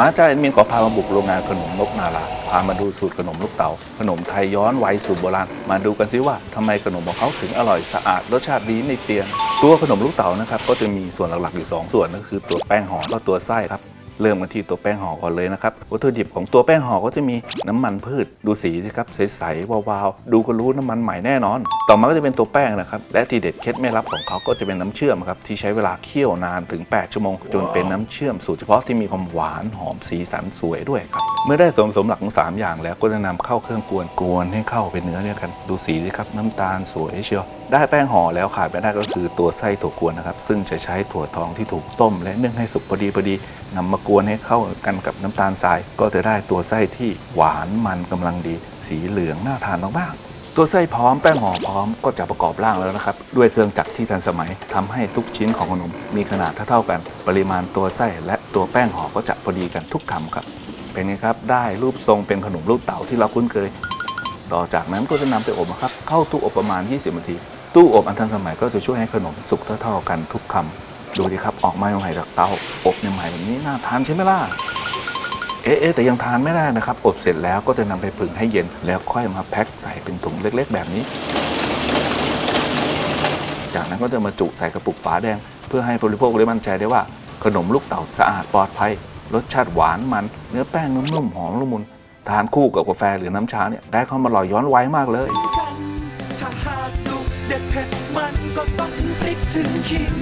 มาจ้าเอ็นมินขอพามาบุกโรงงานขนมนกนาราพามาดูสูตรขนมลูกเต๋าขนมไทยย้อนวัยสูตรโบราณ มาดูกันซิว่าทำไมขนมของเขาถึงอร่อยสะอาดรสชาติดีไม่เปลี่ยน ตัวขนมลูกเต๋านะครับก็จะมีส่วนหลักๆอยู่สองส่วนก็คือตัวแป้งห่อและตัวไส้ครับ เริ่มกันที่ตัวแป้งห่อก่อนเลยนะครับ วัตถุดิบของตัวแป้งห่อก็จะมีน้ำมันพืช ดูสีสิครับ ใสๆวาวๆ ดูก็รู้น้ำมันใหม่แน่นอน ต่อมาก็จะเป็นตัวแป้งนะครับ และทีเด็ดเคล็ดไม่ลับของเขาก็จะเป็นน้ำเชื่อมครับ ที่ใช้เวลาเคี่ยวนานถึง 8 ชั่วโมง จนเป็นน้ำเชื่อมสูตรเฉพาะที่มีความหวานหอมสีสันสวยด้วยครับ เมื่อได้ส่วนผสมหลักทั้งสามอย่างแล้วก็จะนำเข้าเครื่องกวนกวนให้เข้าเป็นเนื้อเดียวกัน ดูสีสิครับน้ำตาลสวยเชียวได้แป้งห่อแล้วขาดไม่ได้ก็คือตัวไส้ถั่วกวนนะครับ ซึ่งจะใช้ถั่วทองที่ถูกต้ม และนึ่งให้สุกพอดีพอดีนำมากวนให้เข้ากันกับน้ำตาลทราย ก็จะได้ตัวไส้ที่หวานมันกำลังดี สีเหลืองน่าทานมากๆตัวไส้พร้อมแป้งห่อพร้อมก็จะประกอบร่างแล้วนะครับ ด้วยเครื่องจักรที่ทันสมัยทำให้ทุกชิ้นของขนมมีขนาดเท่าๆกัน ปริมาณตัวไส้และตัวแป้งห่อก็จะพอดีกันทุกคำครับ เป็นไงครับได้รูปทรงเป็นขนมลูกเต๋าที่เราคุ้นเคยต่อจากนั้นก็จะนำไปอบนะครับ เข้าตู้อบประมาณ 20 นาที ตู้อบอันทันสมัยก็จะช่วยให้ขนมสุกเท่าๆกันทุกคำดูดิครับออกมาใหม่จากเตาอบใหม่แบบนี้น่าทานใช่ไหมล่ะเอ๊ะแต่ยังทานไม่ได้นะครับ อบเสร็จแล้วก็จะนำไปผึ่งให้เย็น แล้วค่อยมาแพ็คใส่เป็นถุงเล็กๆ แบบนี้ จากนั้นก็จะมาจุใส่กระปุกฝาแดง เพื่อให้ผู้บริโภคได้มั่นใจได้ว่า ขนมลูกเต๋าสะอาดปลอดภัย รสชาติหวานมัน เนื้อแป้งนุ่มๆหอมละมุนทานคู่กับกาแฟหรือน้ำชาเนี่ยได้ความอร่อยย้อนวัยมากเลย เด็ดเผ็ดมันก็ต้องถึงพริกถึงขิง